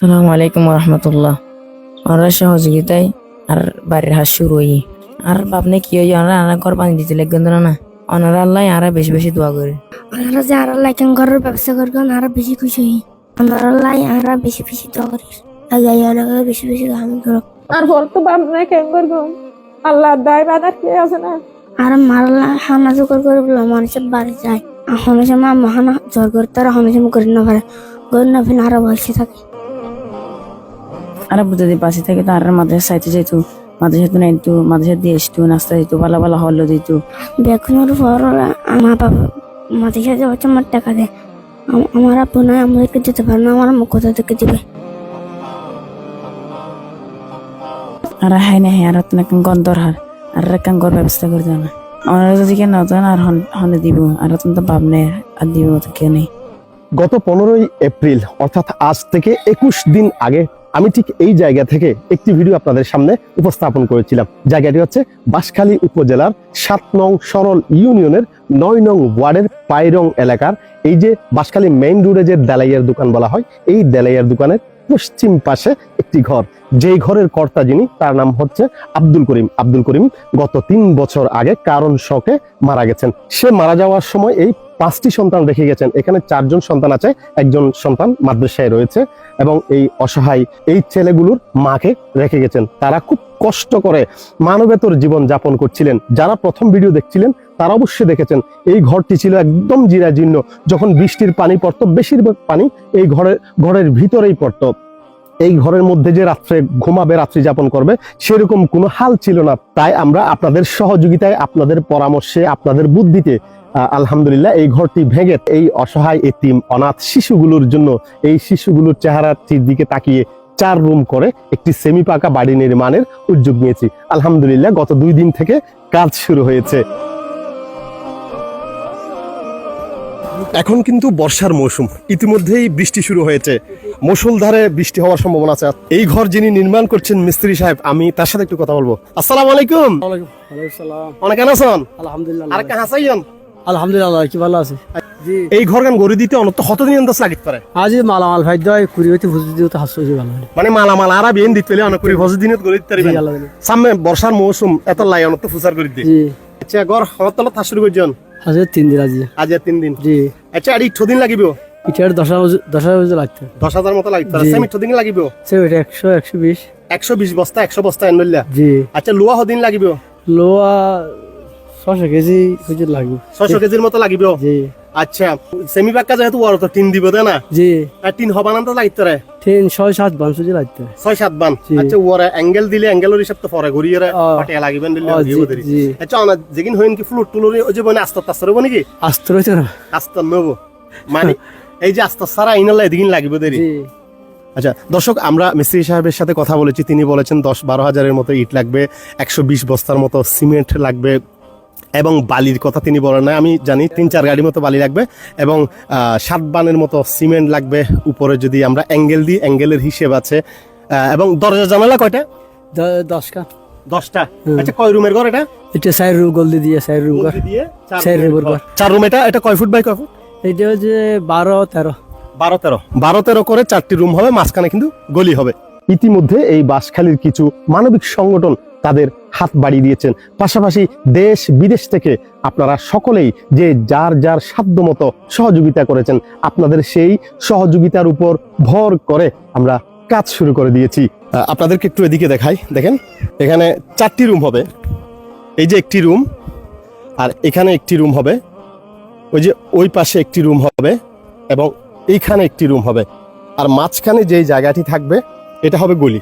সালামু আলাইকুম রহমতুল্লাহ ওনারা সহযোগিতায় আর বাড়ির হাত শুরু হই। আর বাপনে কি হই ওনারা আনা ঘর পানি দিতে লাগবেন না ওনারা আল্লাহ আরা বেশি বেশি দোয়া করে। আমরা যে আর লাইকেন ঘরের ব্যবসা করবেন আরও বেশি খুশি হই। আমরা লাই আরও বেশি বেশি দোয়া করি। আগে অনেক বেশি বেশি দাম করো আর পর তো বাপ কেন করব? আল্লাহ দায় বাদার কে আছে না? আর মারলা হানা জোগাড় করে বলে মানুষের বাড়ি যায়। হমেশা মা মহানা জোর করে তারা হমেশা করে না পারে। করে না ফিন আরও বসে থাকে। আর যদি পাশে থাকে তো আর মাদ্রাসা সাইতে যাইতো মাদ্রাসা তো নাইতো মাদ্রাসা দিয়ে আসতো নাস্তা দিত ভালো ভালো হল্লো দিত। বেগুনের পর মা বাবা মাঝে সাথে হচ্ছে আমার টাকা দেয়। আমার আপু নয় আমাদেরকে দিতে পারে না আমার মুখ কোথা থেকে দিবে? আর হাই না হ্যাঁ আর তো নাকি গন্ধর হার আর কান ঘর ব্যবস্থা করে দেয় না। ওনারা যদি কেন না আর হনে দিব আর তো বাপ নেই আর দিব তো কে নেই। গত পনেরোই এপ্রিল অর্থাৎ আজ থেকে একুশ দিন আগে আমি ঠিক এই জায়গা থেকে একটি ভিডিও আপনাদের সামনে উপস্থাপন করেছিলাম। জায়গাটি হচ্ছে বাঁশখালী উপজেলার সাত নং সরল ইউনিয়নের নয় নং ওয়ার্ডের পাইরং এলাকার। এই যে বাঁশখালী মেইন রোডে যে দেলাইয়ের দোকান বলা হয়, এই দেলাইয়ের দোকানের পশ্চিম পাশে একটি ঘর। যেই ঘরের কর্তা যিনি, তার নাম হচ্ছে আব্দুল করিম। আব্দুল করিম গত তিন বছর আগে কারণ শকে মারা গেছেন। সে মারা যাওয়ার সময় এই পাঁচটি সন্তান রেখে গেছেন। এখানে চারজন সন্তান আছে, একজন সন্তান মাদ্রাসায় রয়েছে এবং এই অসহায় এই ছেলেগুলোর মাকে রেখে গেছেন। তারা খুব কষ্ট করে মানবেতর জীবন যাপন করছিলেন। যারা প্রথম ভিডিও দেখছিলেন, তারা অবশ্যই দেখেছেন, এই ঘরটি ছিল একদম জিরাজীর্ণ। যখন বৃষ্টির পানি পড়তো, বেশিরভাগ পানি এই ঘরের ঘরের ভিতরেই পড়তো। এই ঘরের মধ্যে যে রাত্রে ঘুমাবে, রাত্রি যাপন করবে, সেরকম কোনো হাল ছিল না। তাই আমরা আপনাদের সহযোগিতায়, আপনাদের পরামর্শে, আপনাদের বুদ্ধিতে আলহামদুলিল্লাহ এই ঘরটি ভেঙে এই অসহায় এতিম অনাথ শিশুগুলোর জন্য এই শিশুগুলোর চেহারাটির দিকে তাকিয়ে চার রুম করে একটি সেমি পাকা বাড়ি নির্মাণের উদ্যোগ নিয়েছি। আলহামদুলিল্লাহ গত দুই দিন থেকে কাজ শুরু হয়েছে। এখন কিন্তু বর্ষার মৌসুম ইতিমধ্যেই বৃষ্টি শুরু হয়েছে। মুষলধারে বৃষ্টি হওয়ার সম্ভাবনা আছে। এই ঘর যিনি নির্মাণ করছেন মিস্ত্রি সাহেব আমি তার সাথে একটু কথা বলব। আসসালামু আলাইকুম। অনেক কেন আছেন আলহামদুলিল্লাহ। আর কা হাসাইন আলহামদুলিল্লাহ কি ভালো আছে? এই ঘর গান গড়ে দিতে অনত কতদিন আন্দাজ লাগিত পারে? আজ মালামাল ভাইদ্য কুড়ি হইতে ফুজি দিও তো হাসছে ভালো মানে মালামাল আর বিয়েন দিতে পেলে অনেক করে বছর দিনত গড়ে দিতে দিলে। সামনে বর্ষার মৌসুম এত লাই অনত ফুসার করে দিয়ে। জি। আচ্ছা ঘর তলত থাক শুরু করছেন আজ তিন দিন আজি। আজ তিন দিন। জি। আচ্ছা আর ইঠো দিন লাগিব? ইটার দশ দশ হাজার লাগতো। দশ হাজার মতো লাগিব জি। সেম ইঠো দিন লাগিব? সে ওইটা একশো একশো বিশ। একশো বিশ বস্তা একশো বস্তা এনলিয়া জি। আচ্ছা লোয়া হদিন লাগিব? লোয়া ছশো কেজি বুঝে লাগবে। ছয়শো কেজির মতো লাগিব জি। আচ্ছা সেমি পাক্কা যেহেতু ওর তো টিন দিব তাই না? জি। আর টিন হবা না তো লাগিতে রে। তিন ছয় সাত বান সুজি লাগতো। ছয় সাত বান। আচ্ছা ওরা অ্যাঙ্গেল দিলে অ্যাঙ্গেলের হিসাব তো পরে ঘুরিয়ে রে। পাটিয়া লাগিবেন দিলে আচ্ছা যেদিন হইন কি ফ্লুট টুলুর ওই যে বনে আস্তে আস্তে হব নাকি? আসতে রয়েছে না। আস্তে নেব। মানে এই যে আস্তে সারা ইনাল্লা এদিন লাগিব দেরি। আচ্ছা দর্শক আমরা মিস্ত্রি সাহেবের সাথে কথা বলেছি। তিনি বলেছেন দশ বারো হাজারের মতো ইট লাগবে একশো বিশ বস্তার মতো সিমেন্ট লাগবে এবং বালির কথা তিনি বলেন না আমি জানি তিন চার গাড়ির মতো বালি লাগবে এবং সাত বানের মতো সিমেন্ট লাগবে উপরে যদি আমরা অ্যাঙ্গেল দিই অ্যাঙ্গেলের হিসেব আছে। এবং দরজা জানালা কয়টা? দশটা। আচ্ছা কয় রুমের ঘর এটা? এটা চার রুম গলদি দিয়ে চার রুম ঘর। চার রুমের ঘর। রুম এটা? এটা কয় ফুট বাই কয় ফুট? এটা হচ্ছে বারো তেরো। বারো তেরো। বারো তেরো করে চারটি রুম হবে মাঝখানে কিন্তু গলি হবে। ইতিমধ্যে এই বাসখালীর কিছু মানবিক সংগঠন তাদের হাত বাড়িয়ে দিয়েছেন। পাশাপাশি দেশ, বিদেশ থেকে আপনারা সকলেই যে যার যার সাধ্য মতো সহযোগিতা করেছেন, আপনাদের সেই সহযোগিতার উপর ভর করে আমরা কাজ শুরু করে দিয়েছি। আপনাদেরকে একটু এদিকে দেখাই। দেখেন, এখানে চারটি রুম হবে। এই যে একটি রুম, আর এখানে একটি রুম হবে। ওই যে ওই পাশে একটি রুম হবে এবং এইখানে একটি রুম হবে। আর মাঝখানে যেই জায়গাটি থাকবে, এটা হবে গলি।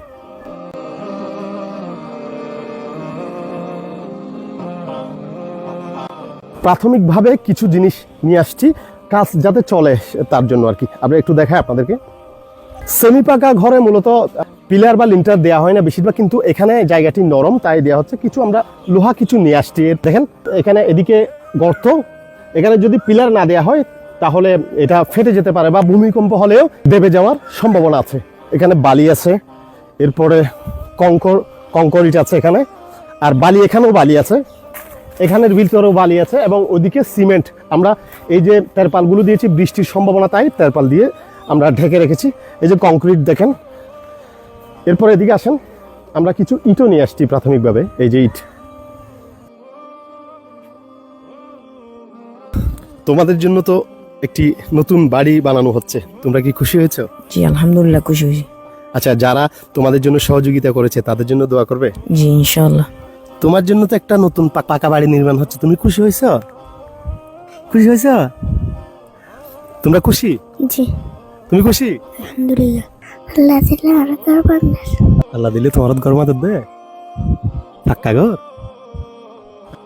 প্রাথমিকভাবে কিছু জিনিস নিয়ে আসছি, কাজ যাতে চলে তার জন্য আর কি। আমরা একটু দেখাই আপনাদেরকে। সেমি পাকা ঘরে মূলত পিলার বা লিন্টার দেওয়া হয় না বেশিরভাগ, কিন্তু এখানে জায়গাটি নরম, তাই দেওয়া হচ্ছে। কিছু আমরা লোহা কিছু নিয়ে আসছি। দেখেন, এখানে এদিকে গর্ত, এখানে যদি পিলার না দেওয়া হয়, তাহলে এটা ফেটে যেতে পারে বা ভূমিকম্প হলেও দেবে যাওয়ার সম্ভাবনা আছে। এখানে বালি আছে, এরপরে কঙ্কর, কঙ্করিট আছে এখানে, আর বালি এখানেও বালি আছে। এখানের ভিতরেও বালি আছে এবং ওদিকে সিমেন্ট। আমরা এই যে তেরপালগুলো দিয়েছি বৃষ্টির সম্ভাবনা তাই তেরপাল দিয়ে আমরা ঢেকে রেখেছি। এই যে কংক্রিট দেখেন। এরপর এদিকে আসেন। আমরা কিছু ইটও নিয়ে আসছি প্রাথমিকভাবে এই যে ইট। তোমাদের জন্য তো একটি নতুন বাড়ি বানানো হচ্ছে। তোমরা কি খুশি হয়েছো? জি আলহামদুলিল্লাহ খুশি হয়েছি। আচ্ছা যারা তোমাদের জন্য সহযোগিতা করেছে তাদের জন্য দোয়া করবে? জি ইনশাল্লাহ তোমার জন্য তো একটা নতুন পাকা বাড়ি নির্মাণ হচ্ছে। তুমি খুশি হয়েছ? খুশি হয়েছ? তোমরা খুশি? জি। তুমি খুশি? আলহামদুলিল্লাহ। আল্লাহ দিলে আর ঘর আল্লাহ দিলে তোমার ঘর মাদের দে। পাক্কা ঘর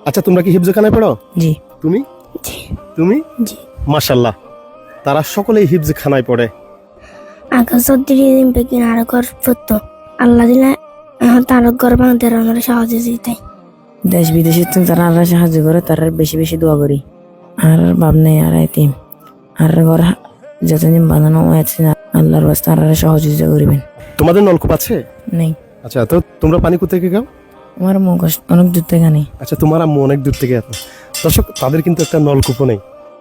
আচ্ছা তোমরা কি হিফজখানায় পড়ো? জি। তুমি? জি। তুমি? জি। মাশাল্লাহ তারা সকলেই হিফজখানায় পড়ে। আগে সর্দির দিন বেগিন আর ঘর পড়তো আল্লাহ দিলে এখন তার ঘর বানাতে আমরা সাহায্য দিতে দেশ বিদেশে তো তারা আল্লাহ সাহায্য করে তারা বেশি বেশি দোয়া করি। আর ভাবনে আর এতিম আর ঘর যতদিন বানানো হয়েছে আল্লাহর বাস্তে আর সহযোগিতা করিবেন। তোমাদের নলকূপ আছে? নেই। আচ্ছা তো তোমরা পানি কোথা থেকে খাও? আমার মুখ অনেক দূর থেকে নেই আচ্ছা তোমার আম্মু অনেক দূর থেকে আসে। দর্শক তাদের কিন্তু একটা নলকূপও নেই।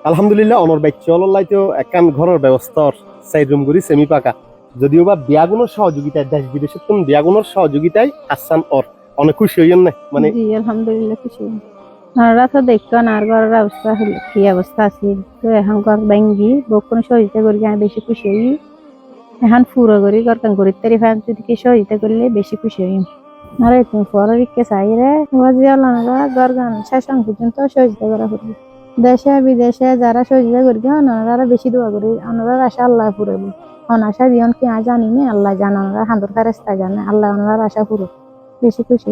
আলহামদুলিল্লাহ অনর বাইক চললাইতেও একান ঘরের ব্যবস্থা সাইড রুম করি সেমি পাকা যদিও বা বিয়াগুনোর সহযোগিতায়, দেশ বিদেশের তুমি বিয়াগুনোর সহযোগিতায় আসান অর অনেক খুশি হইয়েন না? মানে জি, আলহামদুলিল্লাহ খুশি আমরা তো দেখতো না আর ঘরের অবস্থা হলো কি অবস্থা আছে। তো এখন ঘর ভাঙ্গি বকুন সহযোগিতা করি আমি বেশি খুশি হই। এখন পুরো করি, ঘর কান করি, তারি ফ্যান কি সহযোগিতা করলে বেশি খুশি হই। আর, তুমি পরের দিকে চাই রে। ঘর গান শেষ পর্যন্ত সহযোগিতা করা করবে দেশে, বিদেশে যারা সহযোগিতা করি ওনারা বেশি দোয়া করি, ওনারা আশা আল্লাহ পুরব অনাশা দিয়ন কি আর জানি না আল্লাহ জানা হান্দর ফেরেস্তা জানে, আল্লাহ আশা পুরো বেশি খুশি